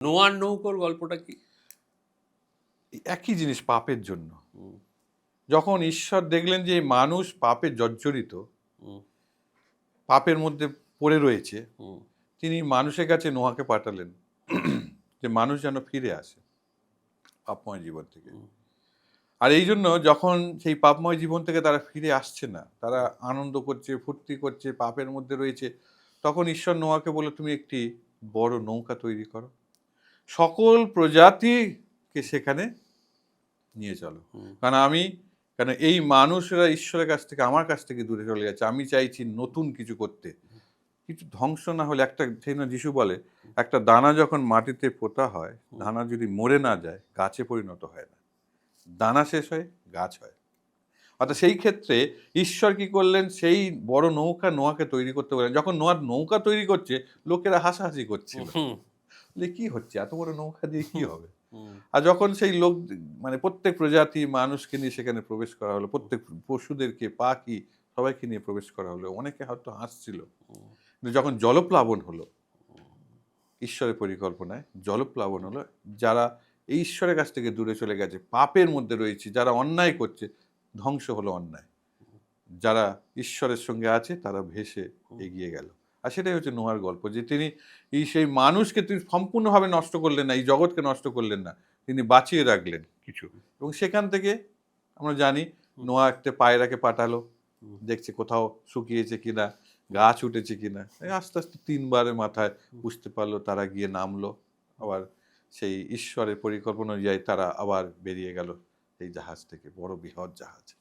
নোয়ার নৌকোর গল্পটা কি? একই জিনিস পাপের জন্য। যখন ঈশ্বর দেখলেন যে মানুষ পাপে জর্জরিত পাপের মধ্যে পড়ে রয়েছে তিনি মানুষের কাছে নোয়াকে পাঠালেন যে মানুষ যেন ফিরে আসে পাপময় জীবন থেকে। আর এই জন্য যখন সেই পাপময় জীবন থেকে তারা ফিরে আসছে না তারা আনন্দ করছে ফুর্তি করছে পাপের মধ্যে রয়েছে তখন ঈশ্বর নোয়াকে বলে তুমি একটি বড় নৌকা তৈরি করো। সকল প্রজাতিকে সেখানে নিয়ে চলো। কারণ আমি কারণ এই মানুষরা ঈশ্বরের কাছ থেকে আমার কাছ থেকে দূরে চলে যাচ্ছে আমি চাইছি নতুন কিছু করতে। কিছু ধ্বংস না হলে একটা সেই না যিশু বলে একটা দানা যখন মাটিতে পোতা হয় দানা যদি মরে না যায় গাছে পরিণত হয় না। দানা শেষ হয় গাছ হয়। অর্থাৎ সেই ক্ষেত্রে ঈশ্বর কি করলেন? সেই বড় নৌকা নোয়াকে তৈরি করতে বললেন। যখন নোয়ার নৌকা তৈরি করছে লোকেরা হাসাহাসি করছিল। কি হচ্ছে? এত বড় নৌকা দিয়ে কি হবে? আর যখন সেই লোক মানে প্রত্যেক প্রজাতি মানুষকে নিয়ে সেখানে প্রবেশ করা হলো প্রত্যেক পশুদেরকে পাখি সবাইকে নিয়ে প্রবেশ করা হলো অনেকে হয়তো হাসছিল। কিন্তু যখন জলপ্লাবন হলো ঈশ্বরের পরিকল্পনায় জলপ্লাবন হলো যারা এই ঈশ্বরের কাছ থেকে দূরে চলে গেছে পাপের মধ্যে রয়েছে যারা অন্যায় করছে ধ্বংস হলো অন্যায়। যারা ঈশ্বরের সঙ্গে আছে তারা ভেসে এগিয়ে গেল। আর সেটাই হচ্ছে নোয়ার গল্প যে তিনি এই সেই মানুষকে তিনি সম্পূর্ণভাবে নষ্ট করলেন না এই জগৎকে নষ্ট করলেন না তিনি বাঁচিয়ে রাখলেন কিছু। এবং সেখান থেকে আমরা জানি নোয়া একটা পায়রাকে পাঠালো দেখছে কোথাও শুকিয়েছে কিনা গাছ উঠেছে কিনা এই আস্তে আস্তে তিনবারের মাথায় বুঝতে পারল তারা গিয়ে নামলো আবার সেই ঈশ্বরের পরিকল্পনা অনুযায়ী তারা আবার বেরিয়ে গেল এই জাহাজ থেকে বড় বৃহৎ জাহাজ।